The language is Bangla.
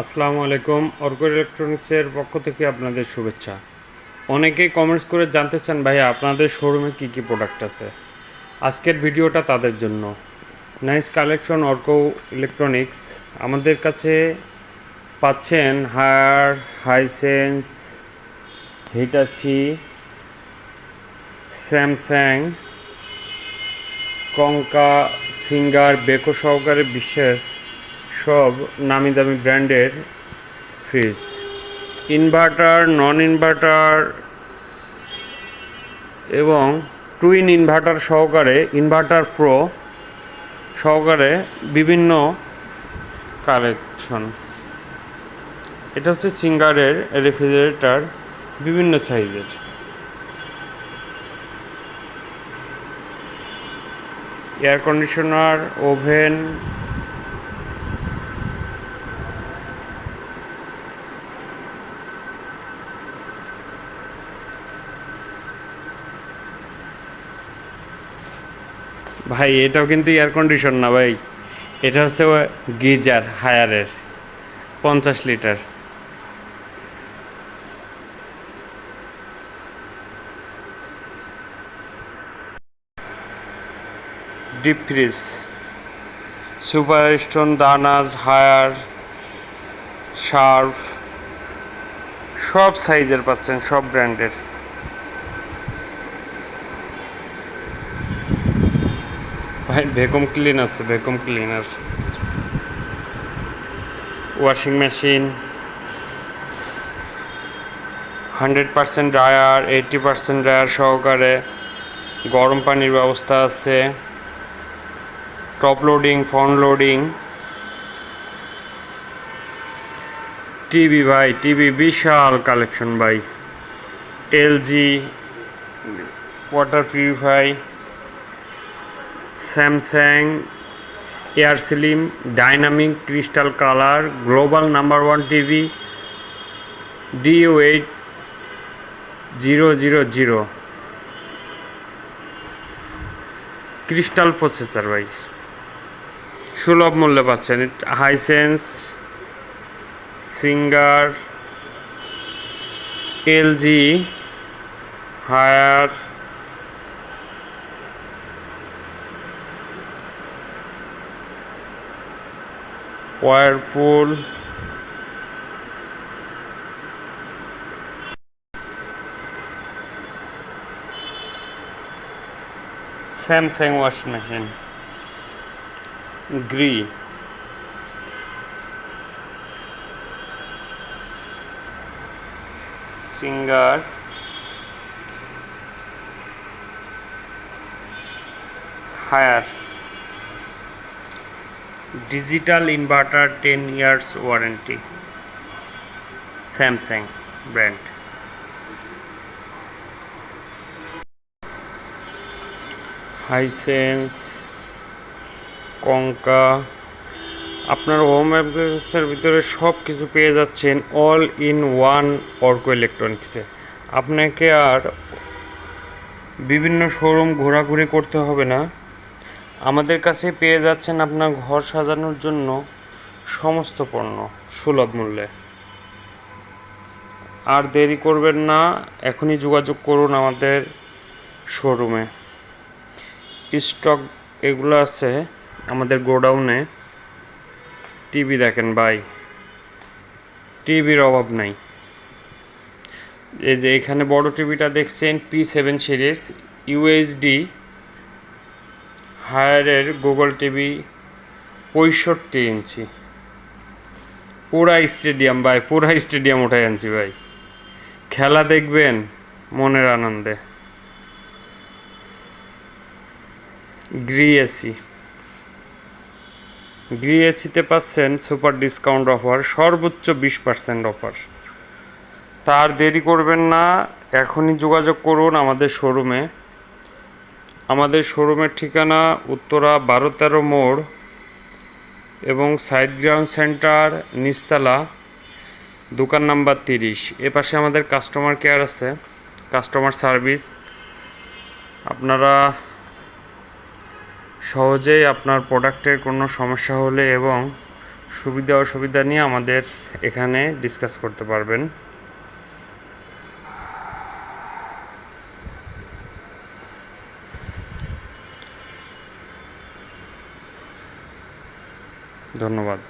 আসসালামু আলাইকুম। অর্ক ইলেকট্রনিক্সের পক্ষ থেকে আপনাদের শুভেচ্ছা। অনেকেই কমেন্টস করে জানতে চান ভাইয়া আপনাদের শোরুমে কী কী প্রোডাক্ট আছে? আজকের ভিডিওটা তাদের জন্য। Nice collection Arka electronics. আমাদের কাছে পাচ্ছেন Haier, Hisense, Hitachi, Samsung, Konka, Singer, Beko সহকারে বিশ্বের সব নামি দামি ব্র্যান্ডের ফ্রিজ। ইনভার্টার নন ইনভার্টার এবং টুইন ইনভার্টার সহকারে, ইনভার্টার প্রো সহকারে বিভিন্ন কালেকশন। এটা হচ্ছে সিঙ্গারের রেফ্রিজারেটর, বিভিন্ন সাইজের। এয়ার কন্ডিশনার, ওভেন ভাই, এটাও কিন্তু এয়ার কন্ডিশন না ভাই। এটা হচ্ছে গিজার হায়ারের, পঞ্চাশ litre. Deep fridge super stone দানাজ, হায়ার, শার্প, সব সাইজের পাচ্ছেন, সব ব্র্যান্ডের ভাই ভ্যাকুম ক্লিন আছে vacuum cleaner washing machine hundred percent dryer eighty percent dryer সহকারে গরম পানির ব্যবস্থা আছে। Top loading front loading TV ভাই টিভি বিশাল কালেকশন ভাই। LG water purify Samsung air slim, dynamic crystal colour, global number one TV deo eight zero zero zero. Crystal processor ভাই। সুলভ মূল্যে পাচ্ছেন। Hisense Singer LG Haier Whirlpool Samsung washing machine Gree Singer Haier digital inverter ten years warranty. Samsung brand. Hisense, Konka, আপনার হোম অ্যাপ্লিকেন্সের ভিতরে সব কিছু পেয়ে যাচ্ছেন অল ইন ওয়ান অর্কো ইলেকট্রনিক্সে আপনাকে আর বিভিন্ন শোরুম ঘোরাঘুরি করতে হবে না। আমাদের কাছে পেয়ে যাচ্ছেন আপনার ঘর সাজানোর জন্য সমস্ত পণ্য সুলভ মূল্যে। আর দেরি করবেন না, এখনই যোগাযোগ করুন আমাদের শোরুমে স্টক এগুলো আছে আমাদের গোডাউনে টিভি দেখেন ভাই। টিভির অভাব নাই। এই যে এখানে বড় টিভিটা দেখছেন পি সেভেন সিরিজ ইউএসডি হায়ারের গুগল টিভি পঁয়ষট্টি ইঞ্চি। পুরা স্টেডিয়াম, ভাই, পুরা স্টেডিয়াম উঠাই আনছি, ভাই। খেলা দেখবেন, মনের আনন্দে। Gree AC. গ্রি এসিতে পাচ্ছেন সুপার ডিসকাউন্ট অফার, সর্বোচ্চ বিশ পার্সেন্ট অফার। তার দেরি করবেন না, এখনই যোগাযোগ করুন আমাদের শোরুমে। আমাদের শোরুমের ঠিকানা উত্তরা বারো তেরো মোড় এবং সাইড গ্রাউন্ড সেন্টার নিস্তালা দোকান নাম্বার তিরিশ। এ পাশে আমাদের কাস্টমার কেয়ার আছে কাস্টমার সার্ভিস আপনারা সহজেই আপনার প্রোডাক্টের কোনো সমস্যা হলে এবং সুবিধা অসুবিধা নিয়ে আমাদের এখানে ডিসকাস করতে পারবেন। ধন্যবাদ।